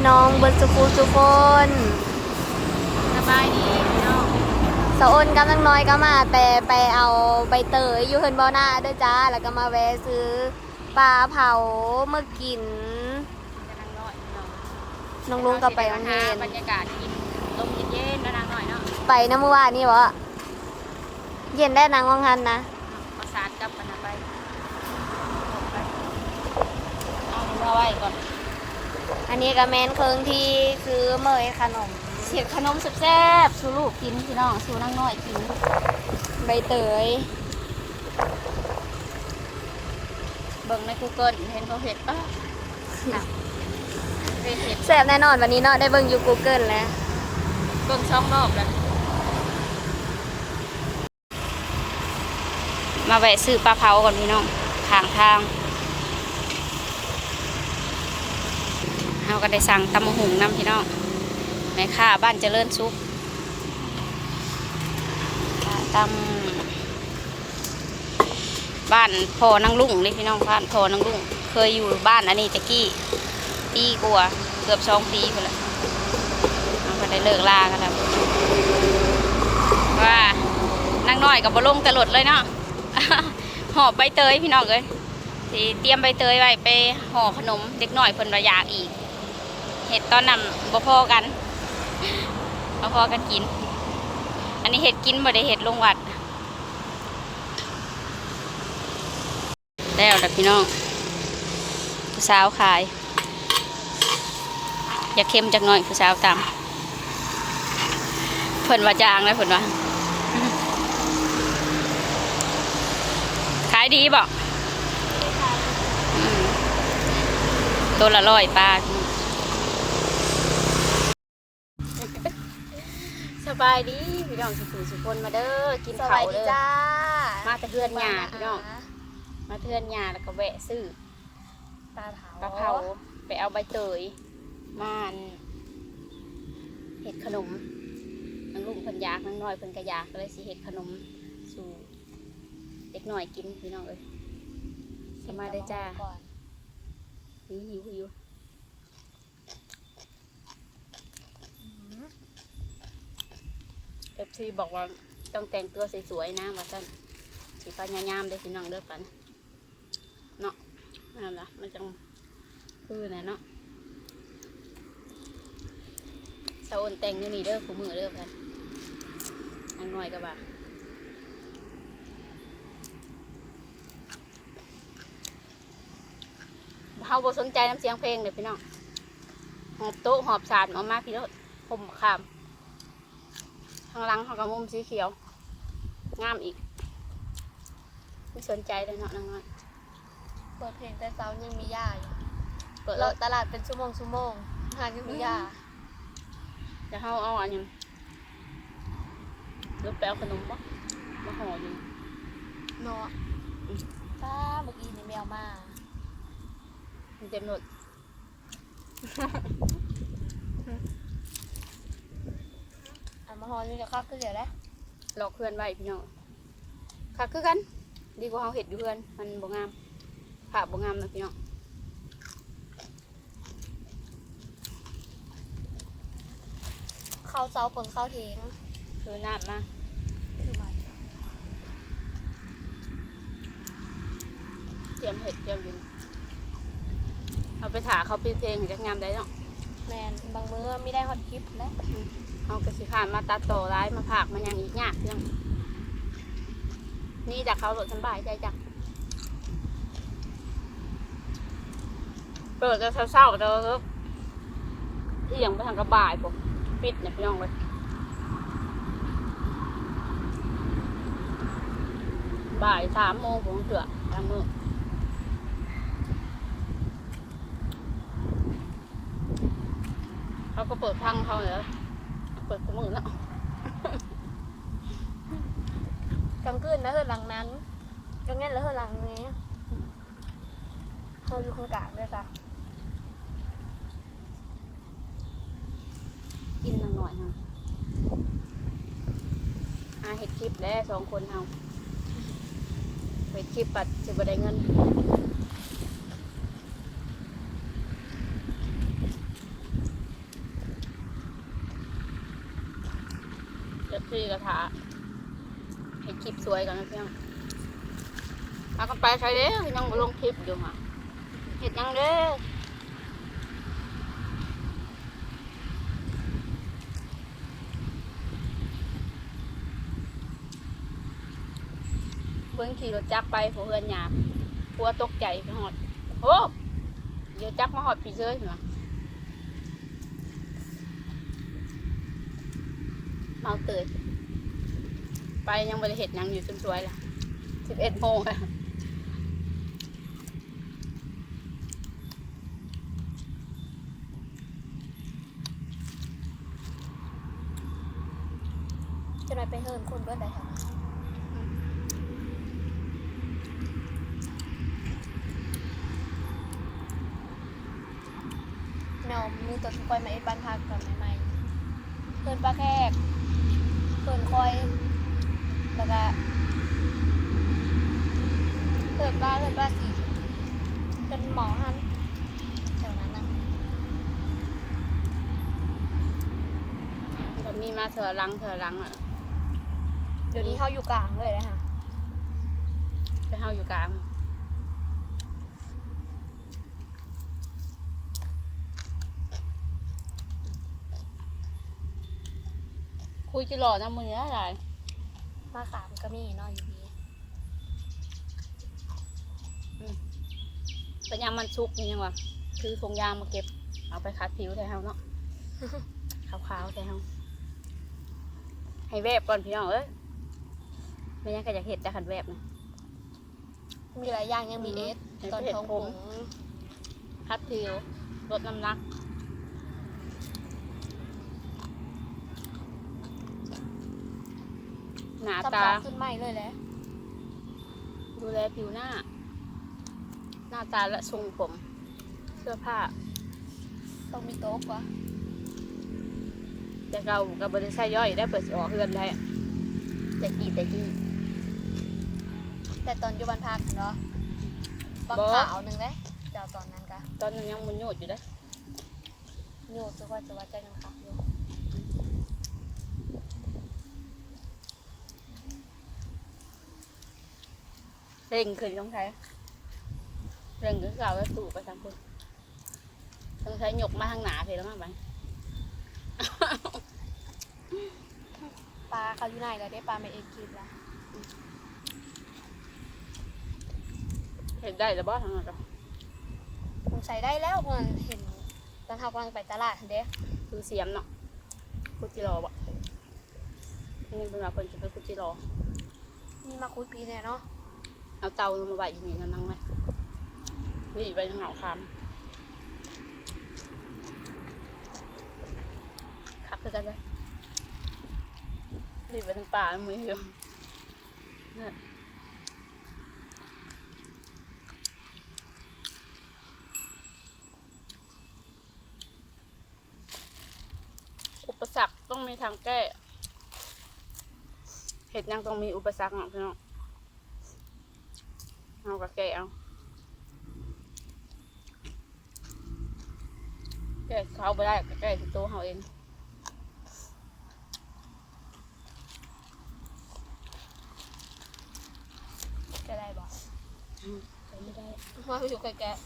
พี่น้องเบิร์สุฟูสุคนสบายดีพี่น้องสาวอ้นกำลังน้อยก็มาแต่ไปเอาใบเตยอยู่เฮินบอหน้าด้วยจ้า แล้วก็มาแวะซื้อปลาเผาเมื่อกินกำลังน้อยพี่น้องน้องลุงก็ไปโรงเรียนบรรยากาศกินลมเย็นๆแล้วนางหน่อยเนาะไปน้ำเมื่อวานนี่วะเย็นได้นางวังหันนะประสานกับมันนะไปไปเอาเมื่อไว้ก่อน อันนี้ก็แมนเคิงที่ซื้อเมยขนมเสียขนมแซ่บๆสู่ลูกกินพี่น้องสู่นางน้อยกิน ใบเตย เบิ่งใน Google เห็นเขาเห็ดอะอะเป็นเห็ดแซ่บแน่นอนวันนี้เนาะได้เบิ่งอยู่ Google แล้ว เบิ่งช่องรอบแล้วมาแวะซื้อปลาเผาก่อนพี่น้องทางทาง เราก็ได้สั่งตำมะหุงน้ำพี่น้องแม่ค้าบ้านเจริญสุขตำบ้านพอนางลุงเลยพี่น้องบ้านพอนางลุงเคยอยู่บ้านอันนี้ตะกี้ปีกว่าเกือบสองปีไปแล้วเราก็ได้เลิกลากันแล้วว่านางน้อยกับบลงตลดเลยเนาะหอบใบเตยพี่น้องเลยเตรียมใบเตยไว้ไปห่อขนมเด็กน้อยเพิ่นว่าอยากอีก เห็ดตอนนั้นบ่พอกันบ่พอกันกิน อันนี้เห็ดกินบ่ได้เห็ดลงวัดแล้วแต่พี่น้องผู้สาวขาย อย่าเค็มจักหน่อยผู้สาวตามเพิ่นว่าจางเลยเพิ่นว่าขายดีบอกตัวละร้อยปลา สบายดีพี่น้องสุขสุขคนมาเด้อกินสข้าบายวดีเด้อจ้ามาแต่เพื่อนหยาพี่น้องมาเทือนหยาแล้วก็แวะซื้อปลาเผาปลาเผาไปเอาใบเตยมาอันเห็ดขนมนางลุงเพิ่นอยากนางน้อยเพิ่นก็อยากก็เลยสิเห็ดขนมสู่เด็กน้อยกินพี่น้องเอ้ยสมาได้จ้า ก่อน หิวหิวหิว อฟซีบอกว่าต้องแต่งตัวสวยๆนะว่าท่านสีฟ้ายามๆได้พี่น้องเด้อกันเนาะนั่นละมันจังคือนะเนาะสาวอนแต่งอยู่นี่เด้อคู่มือเด้อกันอันน้อยก็บ่าเฮาบ่สนใจน้ำเสียงเพลงเลยพี่น้องหอบโต๊ะหอบสารออกมาพี่น้องผมขาม ข้างหลังเขาก็มุมสีเขียว งามอีก ไม่สนใจเลยเนาะนางน้อยเปิดเพลงแต่เช้ายังมีย่าอยู่เปิดเราแล้วตลาดเป็นชั่วโมงชั่วโมงหายังมีย่าจะเฮาเอาอันยังหรือแปลขนมปะมาห่ออยู่เนาะป้าเมื่อกี้นี่แมวมามันเต็มหมด อะมาฮอนนี่จะคักคือเดี๋ยวได้หลอกเพื่อนไว้พี่น้องค่ะคือกัน ดีกว่าเฮาเห็ดอยู่เพื่อนมันบ่งามภาพบ่งามนะพี่น้องเข้าเช้าผลเข้าเทงคือน้ำมาคือมันเตรียมเห็ดเตรียมอยินเอาไปถ่าเขาปีเพลงจะงามได้เนาะแมนบางมื้อไม่ได้ฮอตคลิปแล้ว เอากระสิผ่านมาตัดต่อร้ายมาผากมันยังอีกยากเพียงนี่จากเขาหลดสบายใจจักเปิดจะเศร้าๆเด้อที่ยังไปทางกระบ่ายผมปิดเนี่ยพี่น้องเลยบ่ายสามโมงผมเถื่อทางมือเขาก็เปิดพังเขาเลย เปิดกูมือแล้วกลางคืนแล้วเธอหลังนั้นกลางเงี้ยแล้วเธอหลังนี้เขาอยู่ข้างกลางด้วยจ้ะกินหน่อยๆฮะอาเห็ดคลิปแล้วสองคนเอาเห็ดคลิปปัดจะบ่ได้เงิน เอฟซีกระถาให้คลิปสวยกันนะเพี่องพากันไปใช้เด้อยังบ่ลงคลิปอยู่ค่ะเห็ดยังเด้อเบิ่งขี่รถจักรไปผัวเฮือนหยาบผัวตกใจไปหอดโอ้เดี๋ยวจักรมาหอดพี่เซ้ยเหรอเมาเตย ไปยังบริเหตุยังอยู่จนสวยล่ะสิบเอ็ดโมงแล้วจะได้ไปเฮินคนเบิดได้ค่ะแนวมีตัวทุกคนมาเอ็ดบ้านพักก่อนใหม่ๆเพิ่นปลาแขกเพิ่นคอย แล้วก็เพิ่นปลาเพิ่นปลาสีเป็นหมอฮันแถวนั้นนะก็มีมาเถอะหลังเถอะหลังอะเดี๋ยวนี้เขาอยู่กลางเลยนะคะไปเฮาอยู่กลางคุยจะหล่อนะมืออะไร มาขามก็มีเนาะอยู่ดีเป็นยามมันชุกนี่ยังวะคือทงยางมาเก็บ เอาไปคัดผิวแทนเฮาเนาะขาวๆแทนเฮาให้แวบก่อนพี่น้องเอ้ยไม่ยังก็อยากเห็ดแต่ขันแวบนะมีหลายอย่างยังมีเอสเห็นตอนเห็ดท้องผผมงคัดผิวลดน้ำหนัก นาสับตาปากขึ้นใหม่เลยแหละดูแลผิวหน้า หน้าตาและทรงผม เสื้อผ้า ต้องมีโต๊ะวะแต่เรากับบริษัทย่อยได้เปิดสิออกเฮือนได้แต่กี้แต่กี้แต่ตอนอยู่บ้านพักเนาะบักบ่ขาวหนึ่งเลยเจ้าตอนนั้นกะตอนนั้นยังมันโยดอยู่เด้อโยกจะว่าจะว่าใจยังขับอยู่ เร่งขึ้นต้องใช้เร่งขึ้นเก่าแล้วสู่ไปทางคุณต้องใช้หยกมาทางหนาเพลแล้วมากไปปลาเขาอยู่ไหนแล้วได้ปลาไม่เอกกินละเห็นได้แล้วบ่ทางนั้นก็มันใส่ได้แล้วมันเห็นตอนเขากำลังไปตลาดเด้คือเสียมเนาะคุจิโร่บ่นี่เป็นว่าคนจะเป็นคุจิโร่มีมาคุยปีเนี่ยเนาะ เอาเตาลงมาไว้อยู่นี่นั่งไหมนี่ไปทางเหงาคามคักคือกันเลยนี่ไปทางป่ามืออยู่เนี่ยอุปสรรคต้องมีทางแก้ เห็ดยังต้องมีอุปสรรคเนาะพี่น้อง เอากระแกะเอาแกะเขาไปได้กระแกะที่ตัวเขาเองจะได้บอกไปไม่ได้มาไปอยู่แกะ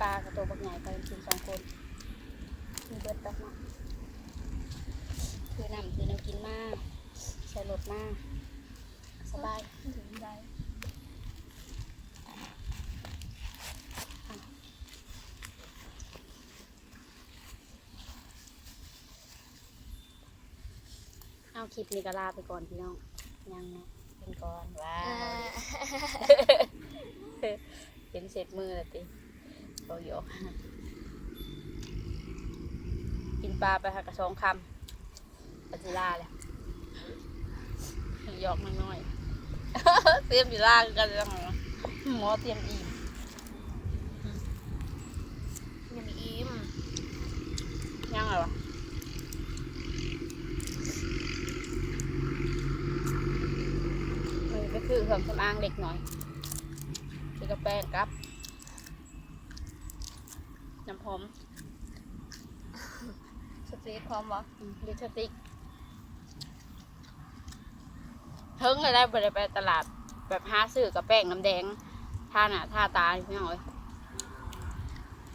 ปลากระตัวบักใหญ่ไปกินสองคนมีเบิร์ดตักเนาะคือนำคือน้ำกินมากใส่รถมากสบายๆถึงได้เอาคลิปนี้ก็ลาไปก่อนพี่น้อง ยังเนาะเป็นก่อนว้าอ่าวเป็นเสร็จมือแล้วติโอโยกกินปลาไปค่ะกระสองคำ ปัจจิลาเลยหยอกน้อยๆเตรียมอยู่ล่างกันแล้วเหรอหมอเตรียมอีกยังมีอิ่มยังไงวะมันก็คือเครื่องสำอางเล็กหน่อยคือกระแป้งกับน้ำหอมสตรีทพร้อมบ่ลิปสติก เทิงเลยได้บริไปตลาดแบบหาซื้อกับแป้งน้ำแดงท่าน้าทาตาพี่น้องเอ้ย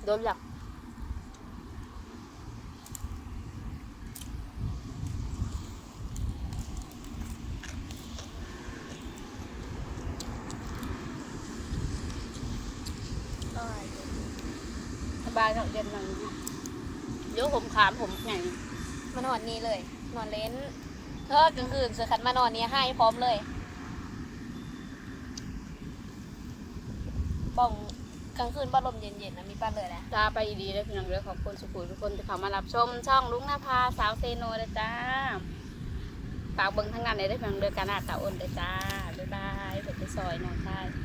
โดนหลักสบายเนาะเย็นหน่อยนะเดี๋ยวผมขามผมไงมานอนนี่เลยนอนเล่น เฮ้อกลางคืนเสือขันมานอนนี้ให้พร้อมเลยบ้องกลางคืนบ้าลมเย็นๆนะมีป้าเลยแหละตาไปดีเลยพี่น้องเลยขอบคุณสุขุมทุกคนที่เข้ามารับชมช่องลุงนภาสาวเซโนเลยจ้าฝากเบิ้งทั้งนั้นเลยได้อพี่น้องเดือการอาตาอ้นเลยจ้าบ๊ายบายเปิดไปซอยน้องค่ะ